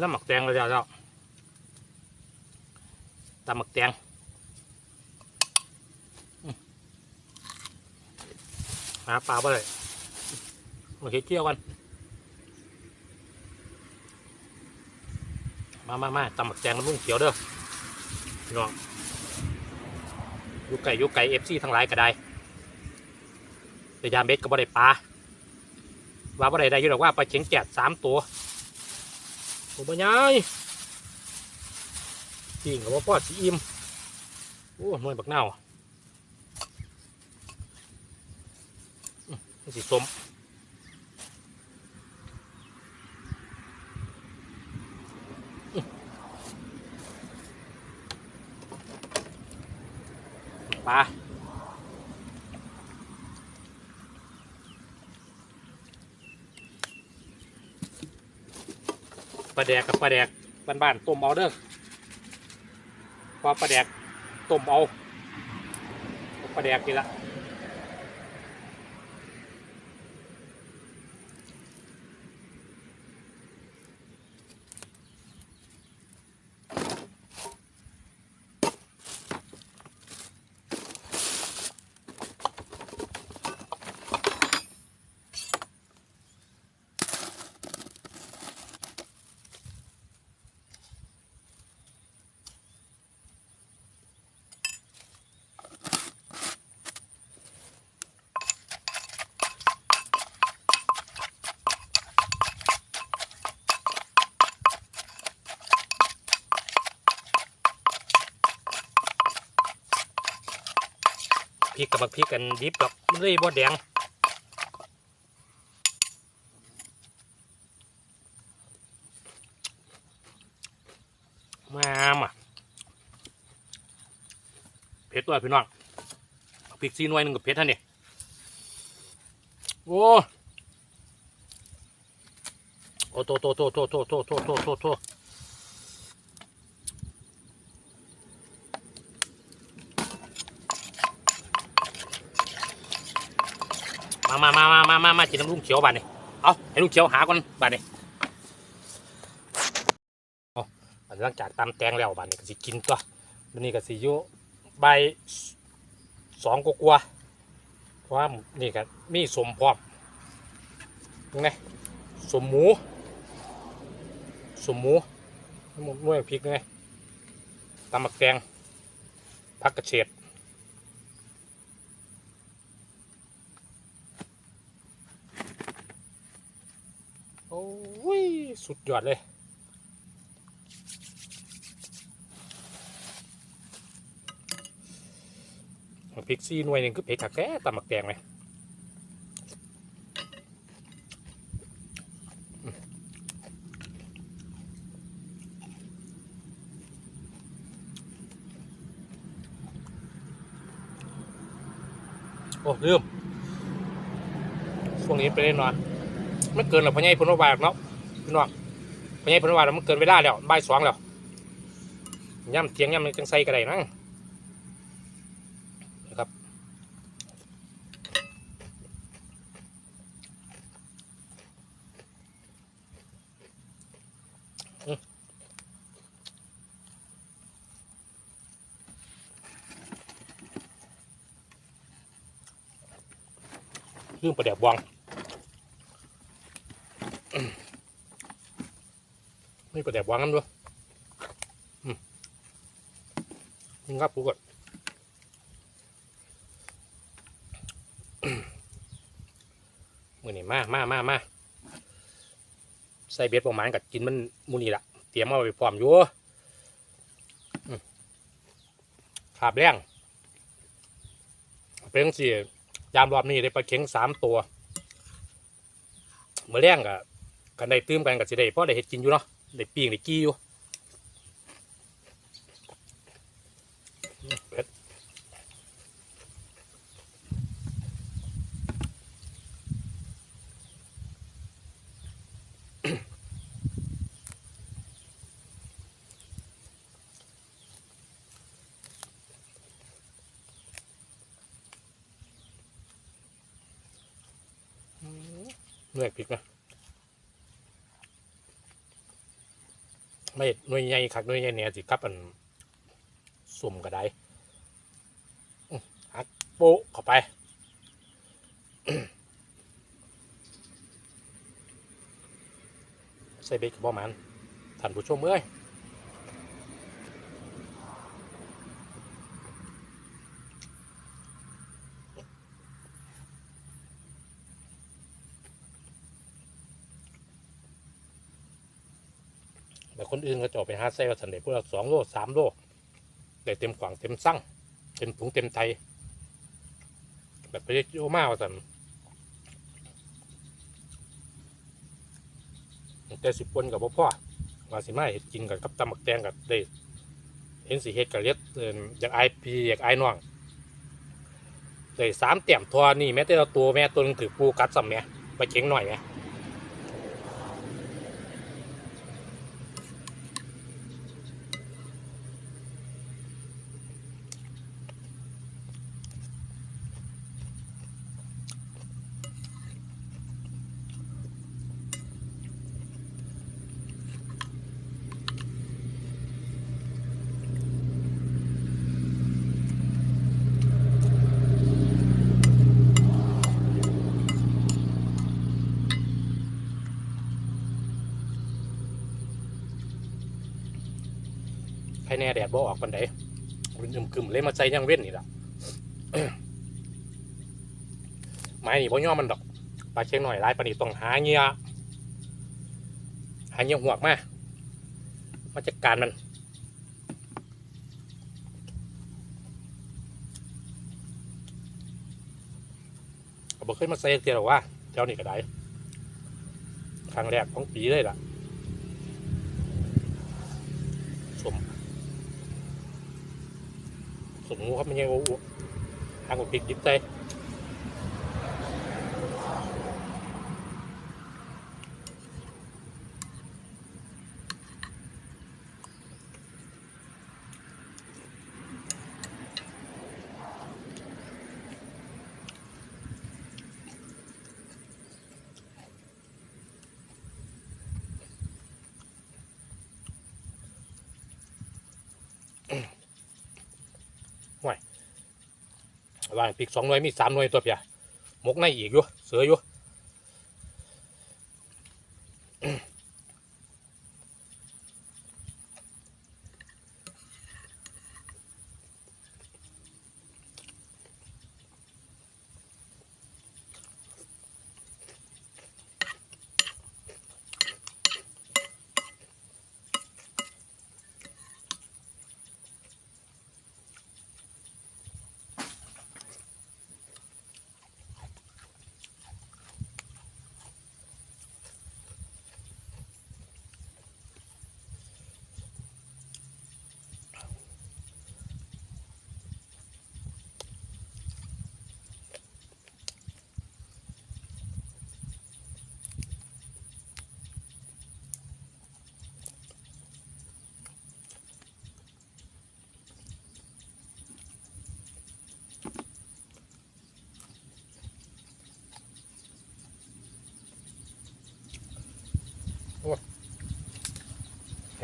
น้ำหมักแตงเลยจ้าเจ้าตำหมักแตงมหาปลาไปเลยมาเฮ็ดเกี่ยวกัน มามามาตำหมักแตงน้ำลุงเขียวเด้อพี่น้องอยุไก่ยุไก่เอฟซีทั้งหลายก็ได้แต่ยามเบ็ดก็บ่ได้ปลาว่าบ่ได้ได้อยู่หรอกว่าปลาเข็งแกดสามตัว โอ้บ่ยายจริงกับว่าพ่อสีอิ่มโอ้หน่วยบักเน่าสีส้มปลา ลาแดกกับปลาแดกบ้านๆต้มเอาเด้อพอปลาแดกต้มเอาปลาแดกนี่ละ บักพริกกันดิบดอกมันเลยบ่แดงมามาเผ็ดตัวพี่น้องพริกซีน่วยหนึ่งกับเผ็ดท่านนี่โอ้โอ้โตโตโตโตโตโตโตโตโต มามามามามามามากินน้ำลุงเขียวบาดนี่เอาให้ลุงเขียวหาก่อนบาดนี่เอาบัดหลังจากตำแตงแล้วบาดนี่ก็สิกินตัววันนี้ก็สิอยู่ใบสองกัว่าๆเพราะว่านี่ก็มีสมพร้อมยังไงสมหมูสมหมูหมูนุ่ยพริกยังไงตำหมักแตงผักกระเฉด โอ้ย สุดยอดเลย พริกซี่หน่วยหนึ่งคือเผ็ดขักแก่ตำหมักแตงเลยอืมโอ้ลืมช่วงนี้ไปเล่นนอน มันเกินหรอกพญายพนวาเนาะพี่น้องพญายพนวามันเกินเวลาแล้วบ่ายสองแล้วย่ำเทียงย่ำมันจังใส่กระไดนั่งนะครับอืมเรื่องประเดี๋ยวบวง ไม่ประเดี๋ยวางกันด้วยอืมงับกูก่อนมือนี่มามามามาใส่เบ็ดประมาณกับกินมันมูนี่ละเตรียมเอาไปพร้อมอยู่ขาบแรงเป็นสิยามรอบนี้ได้ปลาเข็งสามตัวเมื่อแรงกับ กันได้ตื้มกันกับสิได้เพราะได้เห็ดกินอยู่เนาะได้ปีงได้กี้อยู่เผ็ดเนื้อพริกนะ ไม่หน่วยใหญ่คักหน่วยใหญ่เนี่ยสิครับอันสุ่มก็ได้ฮักโป๊เข้าไปใส่เบกกับบ่มันท่านผู้ชมเอ้ย แต่คนอื่นก็จะเอาไปหาใส่ว่าสันเดพวกเราสองโลสามโลได้เต็มขวางเต็มสั่งเต็มถุงเต็มไตแบบไปเรียกโยมาว่าสันแต่สิบปนกับพ่อว่าสิมาเห็ดกินกับกับตำบักแตงกับได้เห็นสิเห็ดกับเลียดอิ่มอยากไอพีอยากไอน้องได้สามเตี่ยมทอนี่แม้แต่เราตัวแม่ตัวนึงถือปูกัดซ้ำแม่ไปเก่งหน่อยไง แน่แดดบ่ออกปันไดมันอึมกึมเลยมาใจยังเว้นนี่ล่ะไม้นี่บ่ย่อมันดอกปลาเชียงหน่อยลายปานนี้ต้องหาเงี้ยหาเงี้ยหวกมามาจัดการมันเอาบ่เคยมาใส่เตียหรอว่าเจ้านี่ก็ได้ครั้งแรกของปีเลยล่ะ สม สูงูครับมันยังโอ้โหทางกับพริกดิบใจ ว่างพริกสองหน่วยมีสามหน่วยตัวเพียหมกในอีกอยู่เสืออยู่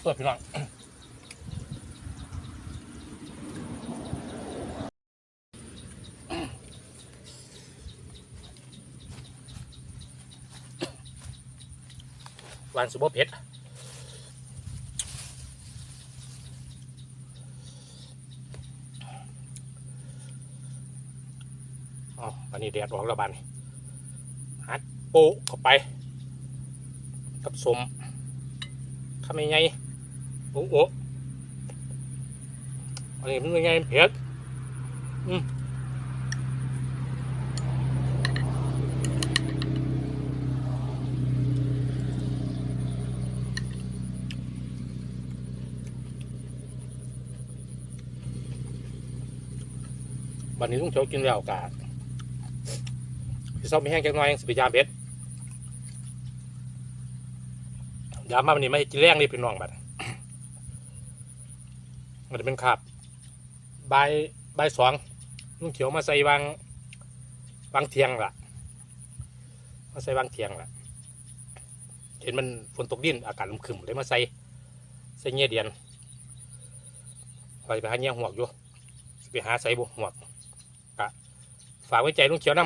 เห็ดเปิดพี่น้องวางสุบเผ็ดอ๋อวันนี้แดดออกแล้วบานฮัดปะเข้าไป กับสมทำยังไง โอ้โหอันนี้มันยังไงเผ็ดอืมวันนี้ลุงโจกินแล้วกาพี่ซอบไม่แห้งจังหน่อยสิพยามเผ็ดยามมาวันนี้ไม่กินแรงนี่พี่น้องบัด มันจะเป็นขาบใบใบสองลุงเขียวมาใส่วางวางเทียงล่ะมาใส่วางเทียงล่ะ เห็นมันฝนตกดินอากาศลมครึมเลยมาใส่ใส่เงี้ยเดียนคอยไปหาเงี้ยหวกอยู่ไปหาใส่บุหวกกะฝากไว้ใจลุงเขียวน้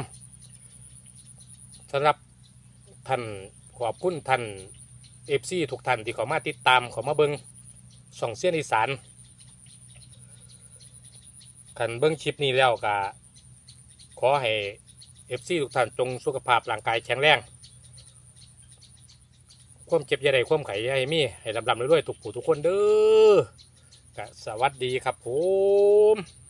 ำสำหรับท่านขอบคุณท่านเอฟซีทุกท่านที่เขามาติดตามเขามาเบิงส่องเสี้ยนอีสาน ขันเบิ้งชิปนี้แล้วก็ขอให้เอฟซีทุกท่านจงสุขภาพร่างกายแข็งแรงความเจ็บยาใดความไข่ยาให้มีให้ลำลำเรื่อยๆทุกผู้ทุกคนเด้อกะสวัสดีครับผม